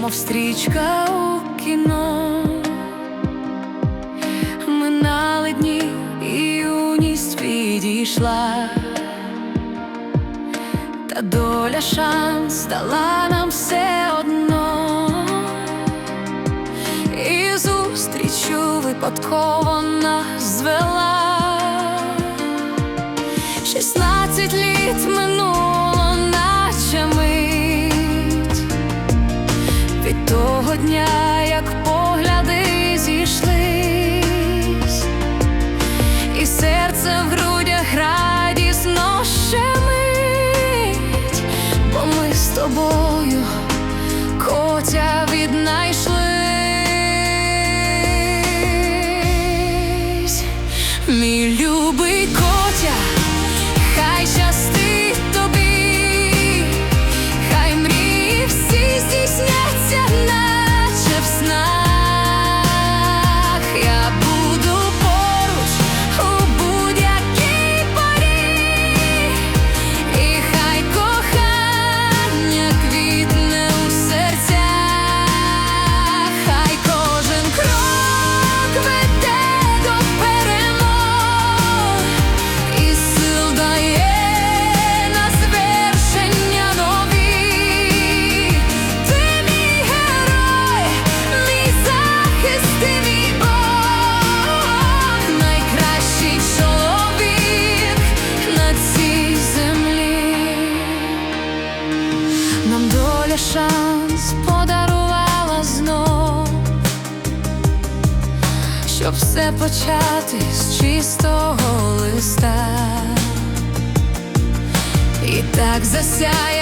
мов стрічка у кіно. Минали дні, і юність підійшла, та доля шанс дала нам все одно, і зустрічу випадково нас звела. Шістнадцять літ минуло, дня, як погляди зійшлись, і серце в грудях радісно щемить, бо ми з тобою котя віднайшлись. Мій все почати з чистого листа, і так засяяла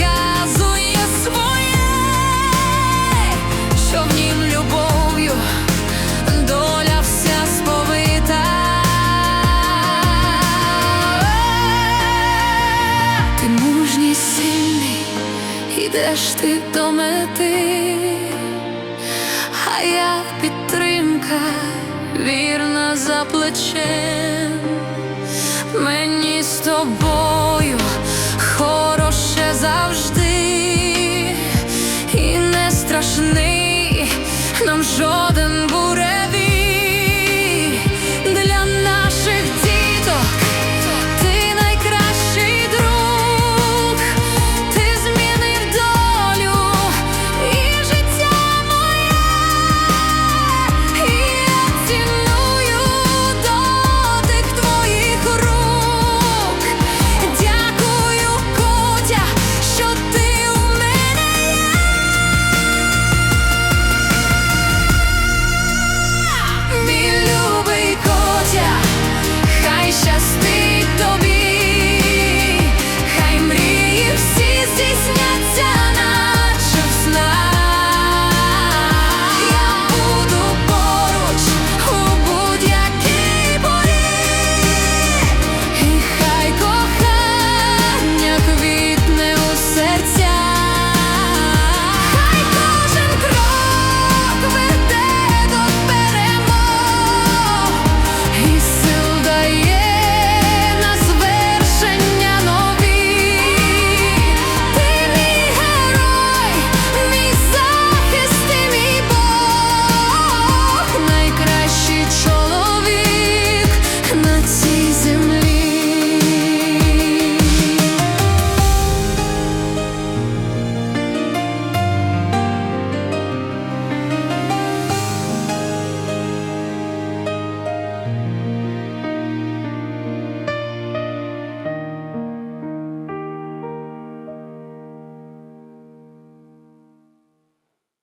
нам своє, що в нім любов'ю доля вся сповита. Ти мужній, сильний, ідеш ти до мети, а я підтримка вірна за плечем. Мені з тобою